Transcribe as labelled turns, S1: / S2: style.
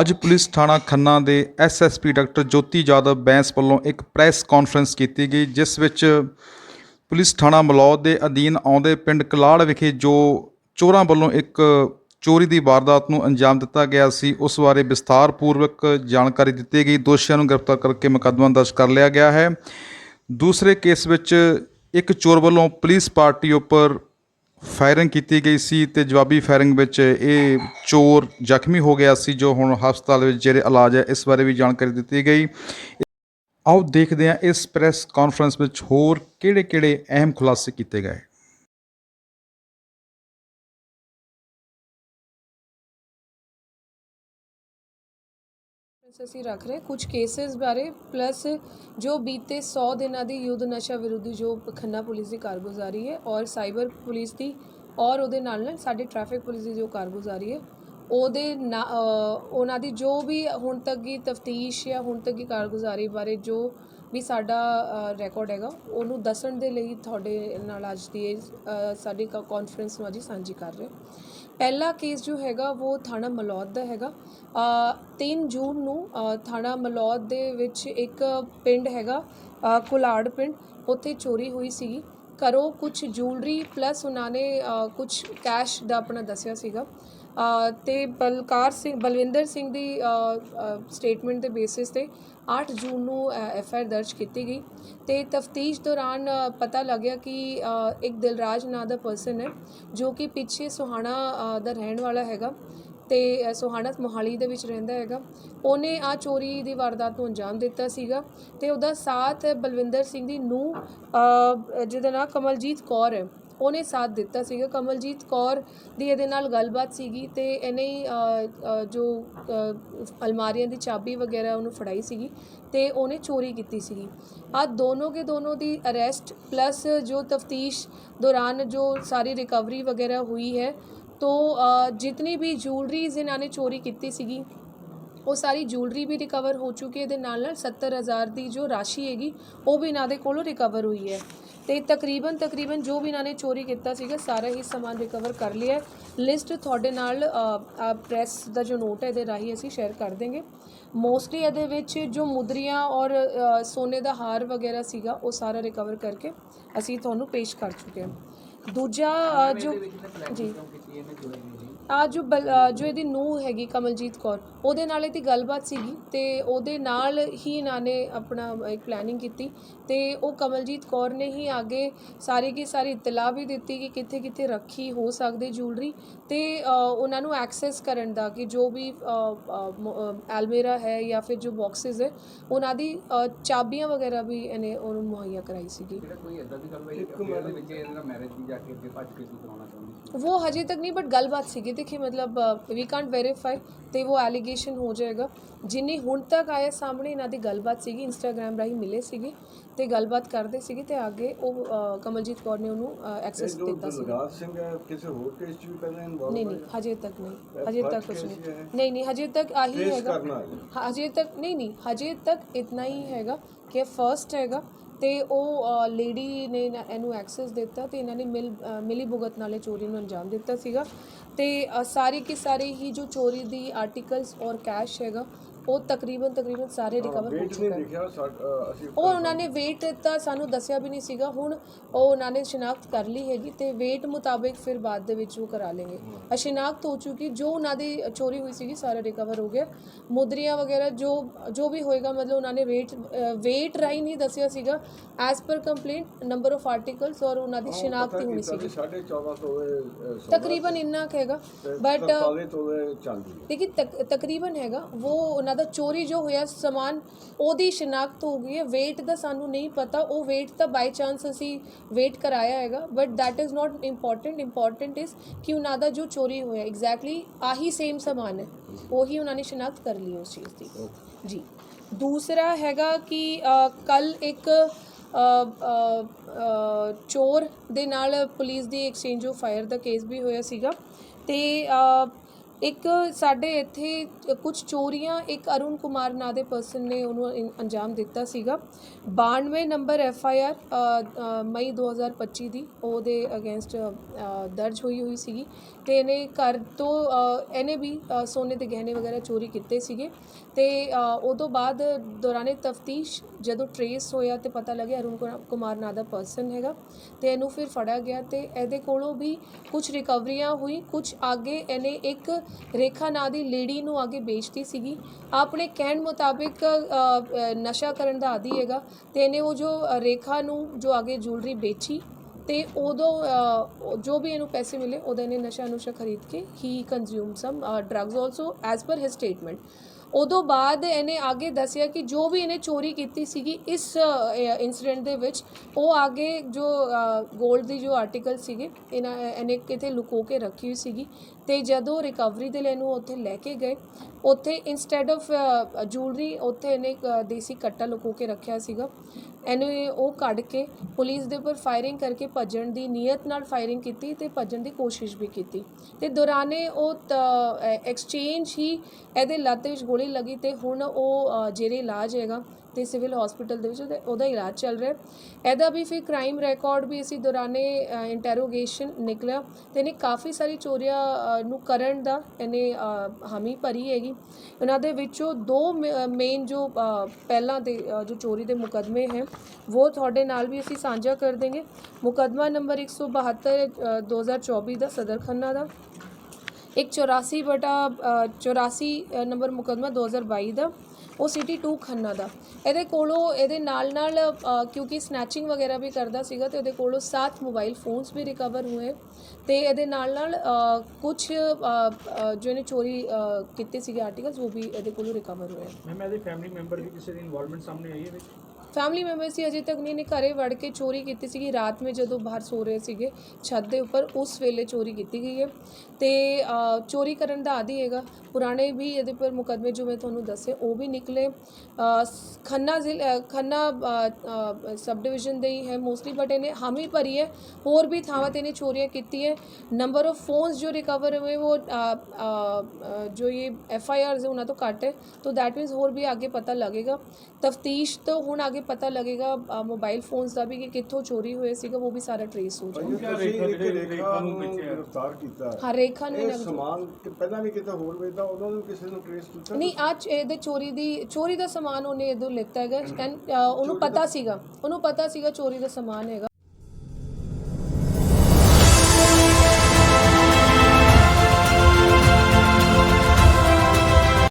S1: ਅੱਜ ਪੁਲਿਸ ਥਾਣਾ ਖੰਨਾ ਦੇ ਐਸਐਸਪੀ ਡਾਕਟਰ ਜੋਤੀ ਜਾਦਵ ਬੈਂਸ ਵੱਲੋਂ ਇੱਕ ਪ੍ਰੈਸ ਕਾਨਫਰੰਸ ਕੀਤੀ ਗਈ, ਜਿਸ ਵਿੱਚ ਪੁਲਿਸ ਥਾਣਾ ਮਲੌਦ ਦੇ ਅਧੀਨ ਆਉਂਦੇ ਪਿੰਡ ਕਲਾੜ ਵਿਖੇ ਜੋ ਚੋਰਾਂ ਵੱਲੋਂ ਇੱਕ ਚੋਰੀ ਦੀ ਵਾਰਦਾਤ ਨੂੰ ਅੰਜਾਮ ਦਿੱਤਾ ਗਿਆ ਸੀ, ਉਸ ਬਾਰੇ ਵਿਸਥਾਰਪੂਰਵਕ ਜਾਣਕਾਰੀ ਦਿੱਤੀ ਗਈ। ਦੋਸ਼ੀਆਂ ਨੂੰ ਗ੍ਰਿਫਤਾਰ ਕਰਕੇ ਮੁਕੱਦਮਾ ਦਰਜ ਕਰ ਲਿਆ ਗਿਆ ਹੈ। ਦੂਸਰੇ ਕੇਸ ਵਿੱਚ ਇੱਕ ਚੋਰ ਵੱਲੋਂ ਪੁਲਿਸ ਪਾਰਟੀ ਉੱਪਰ ਫਾਇਰਿੰਗ ਕੀਤੀ ਗਈ ਸੀ ਤੇ ਜਵਾਬੀ ਫਾਇਰਿੰਗ ਵਿੱਚ ਇਹ ਚੋਰ ਜ਼ਖਮੀ ਹੋ ਗਿਆ ਸੀ, ਜੋ ਹੁਣ ਹਸਪਤਾਲ ਵਿੱਚ ਜਿਹੜੇ ਇਲਾਜ ਹੈ, ਇਸ ਬਾਰੇ ਵੀ ਜਾਣਕਾਰੀ ਦਿੱਤੀ ਗਈ। ਆਓ ਦੇਖਦੇ ਹਾਂ ਇਸ ਪ੍ਰੈਸ ਕਾਨਫਰੰਸ ਵਿੱਚ ਹੋਰ ਕਿਹੜੇ-ਕਿਹੜੇ ਅਹਿਮ ਖੁਲਾਸੇ ਕੀਤੇ ਗਏ।
S2: ਅਸੀਂ ਰੱਖ ਰਹੇ ਕੁਝ ਕੇसेस ਬਾਰੇ ਪਲੱਸ ਜੋ ਬੀਤੇ 100 ਦਿਨਾਂ ਦੀ ਯੁੱਧ ਨਸ਼ਾ ਵਿਰੋਧੀ ਜੋ ਖੰਨਾ ਪੁਲਿਸ ਦੀ ਕਾਰਗੁਜ਼ਾਰੀ ਹੈ ਔਰ ਸਾਈਬਰ ਪੁਲਿਸ ਦੀ ਔਰ ਉਹਦੇ ਨਾਲ ਨਾਲ ਸਾਡੇ ਟ੍ਰੈਫਿਕ ਪੁਲਿਸ ਦੀ ਜੋ ਕਾਰਗੁਜ਼ਾਰੀ ਹੈ ਉਹਦੇ ਨਾ- ਉਹਨਾਂ ਦੀ ਜੋ ਵੀ ਹੁਣ ਤੱਕ ਦੀ ਤਫਤੀਸ਼ ਜਾਂ ਹੁਣ ਤੱਕ ਦੀ ਕਾਰਗੁਜ਼ਾਰੀ ਬਾਰੇ ਜੋ ਵੀ ਸਾਡਾ ਰਿਕਾਰਡ ਹੈਗਾ ਉਹਨੂੰ ਦੱਸਣ ਦੇ ਲਈ ਤੁਹਾਡੇ ਨਾਲ ਅੱਜ ਦੀ ਇਹ, ਅ, ਸਾਡੀ ਕਾਨਫਰੰਸ ਨੂੰ ਅੱਜ ਸਾਂਝੀ ਕਰ ਰਹੇ ਪਹਿਲਾ ਕੇਸ ਜੋ ਹੈਗਾ ਉਹ ਥਾਣਾ ਮਲੌਦ ਦਾ ਹੈਗਾ। ਅ, 3 ਜੂਨ ਨੂੰ ਥਾਣਾ ਮਲੌਦ ਦੇ ਵਿੱਚ ਇੱਕ ਪਿੰਡ ਹੈਗਾ ਕੁਲਾੜ ਪਿੰਡ ਉੱਥੇ ਚੋਰੀ ਹੋਈ ਸੀਗੀ। ਘਰੋਂ ਕੁਝ ਜੂਲਰੀ ਪਲੱਸ ਉਹਨਾਂ ਨੇ ਕੁਝ ਕੈਸ਼ ਦਾ ਆਪਣਾ ਦੱਸਿਆ ਸੀਗਾ। ਤੇ ਬਲਕਾਰ ਸਿੰਘ ਬਲਵਿੰਦਰ ਸਿੰਘ ਦੀ ਸਟੇਟਮੈਂਟ ਦੇ ਬੇਸਿਸ ਤੇ 8 ਜੂਨ ਨੂੰ ਐਫ ਆਈ ਆਰ ਦਰਜ ਕੀਤੀ ਗਈ। ਤੇ ਤਫਤੀਸ਼ ਦੌਰਾਨ ਪਤਾ ਲੱਗਿਆ ਕਿ ਇੱਕ ਦਿਲਰਾਜ ਨਾਂ ਦਾ ਪਰਸਨ ਹੈ ਜੋ ਕਿ ਪਿੱਛੇ ਸੁਹਾਣਾ ਦਾ ਰਹਿਣ ਵਾਲਾ ਹੈਗਾ ਤੇ ਅ, ਸੁਹਾਣਾ ਮੋਹਾਲੀ ਦੇ ਵਿੱਚ ਰਹਿੰਦਾ ਹੈਗਾ। ਉਹਨੇ ਆ ਚੋਰੀ ਦੀ ਵਾਰਦਾਤ ਨੂੰ ਅੰਜਾਮ ਦਿੱਤਾ ਸੀਗਾ ਤੇ ਉਹਦਾ ਸਾਥ ਬਲਵਿੰਦਰ ਸਿੰਘ ਦੀ ਨੂੰ ਜਿਹਦਾ ਨਾਂ ਕਮਲਜੀਤ ਕੌਰ ਹੈ। ਉਹਨੇ ਸਾਥ ਦਿੱਤਾ ਸੀਗਾ। ਕਮਲਜੀਤ ਕੌਰ ਦੀ ਇਹਦੇ ਨਾਲ ਗੱਲਬਾਤ ਸੀਗੀ ਤੇ ਇਹਨੇ ਜੋ ਅਲਮਾਰੀਆਂ ਦੀ ਚਾਬੀ ਵਗੈਰਾ ਉਹਨੂੰ ਫੜਾਈ ਸੀਗੀ ਤੇ ਉਹਨੇ ਚੋਰੀ ਕੀਤੀ ਸੀਗੀ। ਆ ਦੋਨੋਂ ਕੇ ਦੋਨੋਂ ਦੀ ਅਰੈਸਟ ਪਲੱਸ ਜੋ ਤਫਤੀਸ਼ ਦੌਰਾਨ ਜੋ ਸਾਰੀ ਰਿਕਵਰੀ ਵਗੈਰਾ ਹੋਈ ਹੈ है तो ਵੀ ਜੂਲਰੀਜ਼ ਇਹਨਾਂ ਨੇ ਚੋਰੀ ਕੀਤੀ ਸੀਗੀ ਉਹ ਸਾਰੀ ਜੁਐਲਰੀ ਵੀ ਰਿਕਵਰ ਹੋ ਚੁੱਕੀ ਹੈ। ਇਹਦੇ ਨਾਲ ਨਾਲ 70000 ਦੀ ਜੋ ਰਾਸ਼ੀ ਹੈਗੀ ਉਹ ਵੀ ਇਹਨਾਂ ਦੇ ਕੋਲੋਂ ਰਿਕਵਰ ਹੋਈ ਹੈ। ਤੇ ਤਕਰੀਬਨ ਤਕਰੀਬਨ ਜੋ ਵੀ ਇਹਨਾਂ ਨੇ ਚੋਰੀ ਕੀਤਾ ਸੀਗਾ ਸਾਰਾ ਹੀ ਸਮਾਨ ਰਿਕਵਰ ਕਰ ਲਿਆ ਲਿਸਟ ਤੁਹਾਡੇ ਨਾਲ ਪ੍ਰੈਸ ਦਾ ਜੋ ਨੋਟ ਹੈ ਇਹਦੇ ਰਾਹੀਂ ਅਸੀਂ ਸ਼ੇਅਰ ਕਰ ਦੇਂਗੇ ਮੋਸਟਲੀ ਇਹਦੇ ਵਿੱਚ ਜੋ ਮੁਦਰੀਆਂ ਔਰ ਸੋਨੇ ਦਾ ਹਾਰ ਵਗੈਰਾ ਸੀਗਾ ਉਹ ਸਾਰਾ ਰਿਕਵਰ ਕਰਕੇ ਅਸੀਂ ਤੁਹਾਨੂੰ ਪੇਸ਼ ਕਰ ਚੁੱਕੇ ਹਾਂ। ਦੂਜਾ ਜੋ ਜੀ ਆ ਜੋ ਜੋ ਇਹਦੀ ਨੂੰਹ ਹੈਗੀ ਕਮਲਜੀਤ ਕੌਰ ਉਹਦੇ ਨਾਲ ਇਹਦੀ ਗੱਲਬਾਤ ਸੀਗੀ ਤੇ ਉਹਦੇ ਨਾਲ ਹੀ ਇਹਨਾਂ ਨੇ ਆਪਣਾ ਇੱਕ ਪਲੈਨਿੰਗ ਕੀਤੀ ਤੇ ਉਹ ਕਮਲਜੀਤ ਕੌਰ ਨੇ ਹੀ ਅੱਗੇ ਸਾਰੀ ਕੀ ਸਾਰੀ ਇਤਲਾ ਵੀ ਦਿੱਤੀ ਕਿ ਕਿੱਥੇ ਕਿੱਥੇ ਰੱਖੀ ਹੋ ਸਕਦੀ ਜੁਐਲਰੀ ਤੇ ਉਹਨਾਂ ਨੂੰ ਐਕਸੈਸ ਕਰਨ ਦਾ ਕਿ ਜੋ ਵੀ ਐਲਮੇਰਾ ਹੈ ਜਾਂ ਫਿਰ ਜੋ ਬਾਕਸਸ ਹੈ ਉਹਨਾਂ ਦੀ ਚਾਬੀਆਂ ਵਗੈਰਾ ਵੀ ਇਹਨੇ ਉਹਨੂੰ ਮੁਹੱਈਆ ਕਰਾਈ ਸੀਗੀ।
S3: ਜਿਹੜਾ ਕੋਈ ਇਦਾਂ ਦੀ ਗੱਲ ਹੋਈ ਕਿ ਵਿੱਚ ਇਹਦਾ ਮੈਰਿਜ ਵੀ ਜਾ ਕੇ ਅੱਗੇ ਭੱਜ ਕੇ ਕਰਾਉਣਾ ਚਾਹੁੰਦੀ
S2: वो ਹਜੇ ਤੱਕ ਨਹੀਂ ਬਟ ਗੱਲਬਾਤ ਸੀਗੀ। ਦੇਖੀ ਮਤਲਬ ਵੀ ਕਾਂਟ ਵੈਰੀਫਾਈ ਤੇ ਉਹ ਐਲੀਗੇਸ਼ਨ ਹੋ ਜਾਏਗਾ। ਜਿੰਨੀ ਹੁਣ ਤੱਕ ਆਇਆ ਸਾਹਮਣੇ ਇਹਨਾਂ ਦੀ ਗੱਲਬਾਤ ਸੀਗੀ ਇੰਸਟਾਗ੍ਰam ਰਾਹੀਂ ਮਿਲੇ ਸੀਗੇ। ਤੇ ਗੱਲਬਾਤ ਕਰਦੇ ਸੀਗੇ ਤੇ ਅੱਗੇ ਉਹ ਅ, ਕਮਲਜੀਤ ਕੌਰ ਨੇ ਉਹਨੂੰ ਐਕਸੈਸ
S4: ਜੋ
S2: ਦਿੱਤਾ ਸੀ
S4: ਦਿਲਰਾਜ ਸਿੰਘ ਹੈ ਕਿਸੇ ਹੋਰ ਕੇਸ 'ਚ ਵੀ ਪਹਿਲਾਂ ਇਨਵੋਲਵ
S2: ਨਹੀਂ ਨਹੀਂ ਹਜੇ ਤੱਕ ਨਹੀਂ ਹਜੇ ਤੱਕ ਕੁਝ ਨਹੀਂ
S4: ਹੀ?
S2: ਨਹੀਂ ਨਹੀਂ ਹਜੇ ਤੱਕ ਆਹੀ ਹੈਗਾ
S4: ਕਰਨਾ ਹੈ।
S2: ਹਾਂ, ਹਜੇ ਤੱਕ ਨਹੀਂ ਨਹੀਂ ਹਜੇ ਤੱਕ ਇਤਨਾ ਹੀ ਹੈਗਾ ਕਿ ਫਰਸਟ ਹੈਗਾ ਤੇ ਉਹ ਲੇਡੀ ਨੇ ਨਾ- ਇਹਨੂੰ ਐਕਸੈਸ ਦਿੱਤਾ ਤੇ ਇਹਨਾਂ ਨੇ ਮਿਲ ਅ, ਮਿਲੀ ਭੁਗਤ ਨਾਲੇ ਚੋਰੀ ਨੂੰ ਅੰਜਾਮ ਦਿੱਤਾ ਸੀਗਾ ਤੇ ਅ, ਸਾਰੇ ਕੇ ਸਾਰੇ ਹੀ ਜੋ ਚੋਰੀ ਦੀ ਆਰਟੀਕਲਸ ਔਰ ਕੈਸ਼ ਹੈਗਾ ਉਹ ਤਕਰੀਬਨ ਤਕਰੀਬਨ ਸਾਰੇ ਰਿਕਵਰ ਹੋ
S4: ਵੇਟ ਨਹੀਂ
S2: ਚੁੱਕਾ ਹੈ।
S4: ਲਿਖਿਆ ਸਾ- ਅ, ਅਸੀਂ
S2: ਉਹ ਉਹਨਾਂ ਨੇ ਵੇਟ ਤਾਂ ਸਾਨੂੰ ਦੱਸਿਆ ਵੀ ਨਹੀਂ ਸੀਗਾ ਹੁਣ ਉਹ ਉਹਨਾਂ ਨੇ ਸ਼ਨਾਖਤ ਕਰ ਲਈ ਹੈਗੀ ਤੇ ਵੇਟ ਮੁਤਾਬਿਕ ਫਿਰ ਬਾਅਦ ਦੇ ਵਿੱਚ ਉਹ ਕਰਾ ਲੈਣਗੇ ਅ ਸ਼ਨਾਖਤ ਹੋ ਚੁੱਕੀ ਜੋ ਉਹਨਾਂ ਦੀ ਚੋਰੀ ਹੋਈ ਸੀਗੀ ਸਾਰਾ ਰਿਕਵਰ ਹੋ ਗਿਆ। ਮੁਦਰੀਆਂ ਵਗੈਰਾ ਜੋ ਜੋ ਵੀ ਹੋਏਗਾ ਮਤਲਬ ਉਹਨਾਂ ਨੇ ਵੇਟ ਵੇਟ ਰਾਈ ਨਹੀਂ ਦੱਸਿਆ ਸੀਗਾ। As per complaint number of articles ਔਰ ਉਹਨਾਂ ਦੀ ਸ਼ਨਾਖਤ ਹੋਣੀ ਸੀਗੀ।
S4: 14.5 ਤੋਲੇ
S2: ਤਕਰੀਬਨ ਇੰਨਾ ਕੁ ਹੈਗਾ ਬਟ
S4: ਤਾਲੇ ਤੋਲੇ ਚੱਲਦੀ ਹੈ।
S2: ਲੇਕਿਨ ਤਕ, ਤਕਰੀਬਨ ਹੈਗਾ ਉਹ ਉਹਨਾਂ ਦਾ ਚੋਰੀ ਜੋ ਹੋਇਆ ਸਮਾਨ ਉਹਦੀ ਸ਼ਨਾਖਤ ਹੋ ਗਈ ਹੈ। weight ਦਾ ਸਾਨੂੰ ਨਹੀਂ ਪਤਾ। ਉਹ weight ਤਾਂ ਬਾਈ ਚਾਂਸ ਅਸੀਂ weight ਕਰਾਇਆ ਹੈਗਾ but that is not important. Important is ਕਿ ਉਹਨਾਂ ਦਾ ਜੋ ਚੋਰੀ ਹੋਇਆ ਐਗਜ਼ੈਕਟਲੀ ਆਹੀ ਸੇਮ ਸਮਾਨ ਹੈ। ਉਹੀ ਉਹਨਾਂ ਨੇ ਸ਼ਨਾਖਤ ਕਰ ਲਈ ਉਸ ਚੀਜ਼ ਦੀ। ਜੀ। ਦੂਸਰਾ ਹੈਗਾ ਕਿ ਕੱਲ ਇੱਕ ਚੋਰ ਦੇ ਨਾਲ ਪੁਲਿਸ ਦੀ ਐਕਸਚੇਂਜ ਆਫ ਫਾਇਰ ਦਾ ਕੇਸ ਵੀ ਹੋਇਆ ਸੀਗਾ। ਤੇ ਇੱਕ ਸਾਡੇ ਇੱਥੇ ਕੁਝ ਚੋਰੀਆਂ ਇੱਕ ਅਰੁਣ ਕੁਮਾਰ ਨਾਂ ਦੇ ਪਰਸਨ ਨੇ ਉਹਨੂੰ ਇਨ- ਅੰਜਾਮ ਦਿੱਤਾ ਸੀਗਾ। 92 number F I R May 2025 ਦੀ ਉਹਦੇ ਅਗੇਂਸਟ ਦਰਜ ਹੋਈ ਹੋਈ ਸੀਗੀ ਤੇ ਇਹਨੇ ਘਰ ਤੋਂ ਅ, ਇਹਨੇ ਵੀ ਅ, ਸੋਨੇ ਦੇ ਗਹਿਣੇ ਵਗੈਰਾ ਚੋਰੀ ਕੀਤੇ ਸੀਗੇ ਤੇ ਅ, ਉਹ ਤੋਂ ਬਾਅਦ ਦੌਰਾਨੇ ਤਫਤੀਸ਼ ਜਦੋਂ ਟਰੇਸ ਹੋਇਆ ਤੇ ਪਤਾ ਲੱਗਿਆ ਅਰੁਣ ਕੁਮਾ- ਕੁਮਾਰ ਨਾਂ ਦਾ ਪਰਸਨ ਹੈਗਾ ਤੇ ਇਹਨੂੰ ਫਿਰ ਫੜਿਆ ਗਿਆ ਤੇ ਇਹਦੇ ਕੋਲੋਂ ਵੀ ਕੁਝ ਰਿਕਵਰੀਆਂ ਹੋਈ ਕੁਝ ਆਗੇ ਇਹਨੇ ਇੱਕ ਰੇਖਾ ਨਾਂ ਦੀ ਲੇਡੀ ਨੂੰ ਅੱਗੇ ਵੇਚਦੀ ਸੀਗੀ। ਆਪਣੇ ਕਹਿਣ ਮੁਤਾਬਿਕ ਨਸ਼ਾ ਕਰਨ ਦਾ ਆਦੀ ਹੈਗਾ ਤੇ ਇਹਨੇ ਉਹ ਜੋ ਰੇਖਾ ਨੂੰ ਜੋ ਅੱਗੇ ਜੁਐਲਰੀ ਵੇਚੀ ਤੇ ਉਦੋਂ ਜੋ ਵੀ ਇਹਨੂੰ ਪੈਸੇ ਮਿਲੇ ਉਹਦਾ ਇਹਨੇ ਨਸ਼ਾ ਨੁਸ਼ਾ ਖਰੀਦ ਕੇ ਹੀ consume some drugs also as per his statement ਉਦੋਂ ਬਾਅਦ ਇਹਨੇ ਅੱਗੇ ਦੱਸਿਆ ਕਿ ਜੋ ਵੀ ਇਹਨੇ ਚੋਰੀ ਕੀਤੀ ਸੀਗੀ, ਇਸ ਇਨਸੀਡੈਂਟ ਦੇ ਵਿੱਚ ਉਹ ਅੱਗੇ ਜੋ 골ਡ ਦੀ ਜੋ ਆਰਟੀਕਲ ਸੀਗੇ, ਇਹਨਾਂ ਇਹਨੇ ਕਿਤੇ ਲੁਕੋ ਕੇ ਰੱਖੀ ਹੋਈ ਸੀਗੀ। ਤੇ ਜਦੋਂ ਰਿਕਵਰੀ ਦੇ ਲਈ ਇਹਨੂੰ ਉੱਥੇ ਲੈ ਕੇ ਗਏ ਉੱਥੇ ਇਨਸਟੈਡ ਆਫ ਜੂਲਰੀ ਉੱਥੇ ਇਹਨੇ ਇੱਕ, ਦੇਸੀ ਕੱਟਾ ਲੁਕੋ ਕੇ ਰੱਖਿਆ ਸੀਗਾ। ਇਹਨੂੰ ਉਹ ਕੱਢ ਕੇ ਪੁਲਿਸ ਦੇ ਉੱਪਰ ਫਾਇਰਿੰਗ ਕਰਕੇ ਭੱਜਣ ਦੀ ਨੀਅਤ ਨਾਲ ਫਾਇਰਿੰਗ ਕੀਤੀ ਤੇ ਭੱਜਣ ਦੀ ਕੋਸ਼ਿਸ਼ ਵੀ ਕੀਤੀ। ਤੇ ਦੌਰਾਨੇ ਉਹ ਐਕਸਚੇਂਜ ਹੀ ਇਹਦੇ ਲੱਤ ਵਿੱਚ ਗੋਲੀ ਲੱਗੀ ਤੇ ਹੁਣ ਉਹ ਜਿਹੜੇ ਇਲਾਜ ਹੈਗਾ। ਤੇ ਸਿਵਲ ਹਸਪੀਟਲ ਦੇ ਵਿੱਚ ਉਹਦਾ- ਉਹਦਾ ਇਲਾਜ ਚੱਲ ਰਿਹਾ ਇਹਦਾ ਵੀ ਫਿਰ ਕ੍ਰਾਈਮ ਰਿਕਾਰਡ ਵੀ ਅਸੀਂ ਦੌਰਾਨੇ ਇੰਟਰੋਗੇਸ਼ਨ ਨਿਕਲਿਆ ਤੇ ਇਹਨੇ ਕਾਫੀ ਸਾਰੀ ਚੋਰੀਆਂ ਨੂੰ ਕਰਨ ਦਾ ਇਹਨੇ ਹਾਮੀ ਭਰੀ ਹੈਗੀ। ਇਹਨਾਂ ਦੇ ਵਿੱਚੋਂ ਦੋ ਮੇਨ ਜੋ ਪਹਿਲਾਂ ਦੇ ਜੋ ਚੋਰੀ ਦੇ ਮੁਕਦਮੇ ਹੈ ਉਹ ਤੁਹਾਡੇ ਨਾਲ ਵੀ ਅਸੀਂ ਸਾਂਝਾ ਕਰ ਦੇਂਗੇ ਮੁਕਦਮਾ ਨੰਬਰ 172 ਅ, 2024 ਦਾ ਸਦਰ ਖੰਨਾ ਦਾ। ਇੱਕ 84 ਬਟਾ ਅ, 84 ਅ, ਨੰਬਰ ਮੁਕਦਮਾ 2022 ਦਾ। ਉਹ ਸਿਟੀ 2 ਖੰਨਾ ਦਾ। ਇਹਦੇ ਕੋਲੋਂ ਇਹਦੇ ਨਾਲ ਨਾਲ ਕਿਉਂਕਿ ਸਨੈਚਿੰਗ ਵਗੈਰਾ ਵੀ ਕਰਦਾ ਸੀਗਾ, ਤੇ ਉਹਦੇ ਕੋਲੋਂ 7 ਮੋਬਾਈਲ ਫੋਨਸ ਵੀ ਰਿਕਵਰ ਹੋਏ। ਤੇ ਇਹਦੇ ਨਾਲ ਨਾਲ ਕੁਝ ਜੋ ਇਹਨੇ ਚੋਰੀ ਕੀਤੇ ਸੀਗੇ ਆਰਟੀਕਲਸ ਉਹ ਵੀ ਇਹਦੇ ਕੋਲੋਂ ਰਿਕਵਰ ਹੋਏ।
S5: ਮੈਮ ਇਹਦੇ ਫੈਮਿਲੀ ਮੈਂਬਰ ਦੀ ਕਿਸੇ ਦੀ ਇਨਵੋਲਵਮੈਂਟ ਸਾਹਮਣੇ ਆਈ ਹੈ ਵਿੱਚ?
S2: ਫੈਮਿਲੀ ਮੈਂਬਰ ਸੀ ਅਜੇ ਤੱਕ ਨਹੀਂ ਨੇ ਘਰੇ ਵੜ ਕੇ ਚੋਰੀ ਕੀਤੀ ਸੀਗੀ। ਰਾਤ ਨੂੰ ਜਦੋਂ ਬਾਹਰ ਸੋ ਰਹੇ ਸੀਗੇ, ਛੱਤ ਦੇ ਉੱਪਰ, ਉਸ ਵੇਲੇ ਚੋਰੀ ਕੀਤੀ ਗਈ ਹੈ। ਤੇ ਚੋਰੀ ਕਰਨ ਦਾ ਆਦੀ ਹੈਗਾ। ਪੁਰਾਣੇ ਵੀ ਇਹਦੇ ਪਰ ਮੁਕਦਮੇ ਜੋ ਮੈਂ ਤੁਹਾਨੂੰ ਦੱਸੇ, ਉਹ ਵੀ ਨਿਕਲੇ। ਖੰਨਾ ਜ਼ਿਲ੍ਹਾ ਖੰਨਾ ਸਬ ਡਿਵੀਜ਼ਨ ਦੇ ਹੀ ਹੈ ਮੋਸਟਲੀ ਬਟ ਇਹਨੇ ਹਾਮੀ ਭਰੀ ਹੈ। ਹੋਰ ਵੀ ਥਾਵਾਂ ਤੇ ਇਹਨੇ ਚੋਰੀਆਂ ਕੀਤੀ ਹੈ। ਨੰਬਰ ਆਫ ਫੋਨਸ ਜੋ ਰਿਕਵਰ ਹੋਏ, ਉਹ ਜੋ ਇਹ ਐਫ ਆਈ ਆਰਸ ਉਹਨਾਂ ਤੋਂ ਘੱਟ ਹੈ। ਤਾਂ ਦੈਟ ਮੀਨਸ ਹੋਰ ਵੀ ਅੱਗੇ ਪਤਾ ਲੱਗੇਗਾ। ਤਫਤੀਸ਼ ਤੋਂ ਹੁਣ ਅੱਗੇ ਪਤਾ ਲੱਗੇਗਾ ਮੋਬਾਈਲ ਫੋਨਸ ਦਾ ਵੀ ਕਿ ਕਿੱਥੋਂ ਚੋਰੀ ਹੋਏ ਸੀਗਾ ਉਹ ਵੀ ਸਾਰਾ ਟ੍ਰੇਸ ਹੋ
S4: ਰੇਖਾ ਨੂੰ ਗ੍ਰਿਫਤਾਰ ਕੀਤਾ। ਹੈ।
S2: ਹਾਂ ਰੇਖਾ ਨੂੰ
S4: ਇਹ
S2: ਨਗ-
S4: ਸਮਾਨ ਕਿ ਪਹਿਲਾਂ ਵੀ ਕਿਤੇ ਹੋਰ ਵੇਚਦਾ ਉਹਨਾਂ ਨੂੰ ਕਿਸੇ ਨੂੰ ਟ੍ਰੇਸ ਕੀਤਾ?
S2: ਨਹੀਂ ਅੱਜ ਇਹਦੇ ਚੋਰੀ ਦੀ ਚੋਰੀ ਦਾ ਸਮਾਨ ਉਹਨੇ ਇਦੋਂ ਲਿੱਤਾ ਹੈਗਾ ਐਂਡ ਉਹਨੂੰ ਪਤਾ ਸੀਗਾ ਉਹਨੂੰ ਪਤਾ ਸੀਗਾ ਚੋਰੀ ਦਾ ਸਮਾਨ ਹੈਗਾ।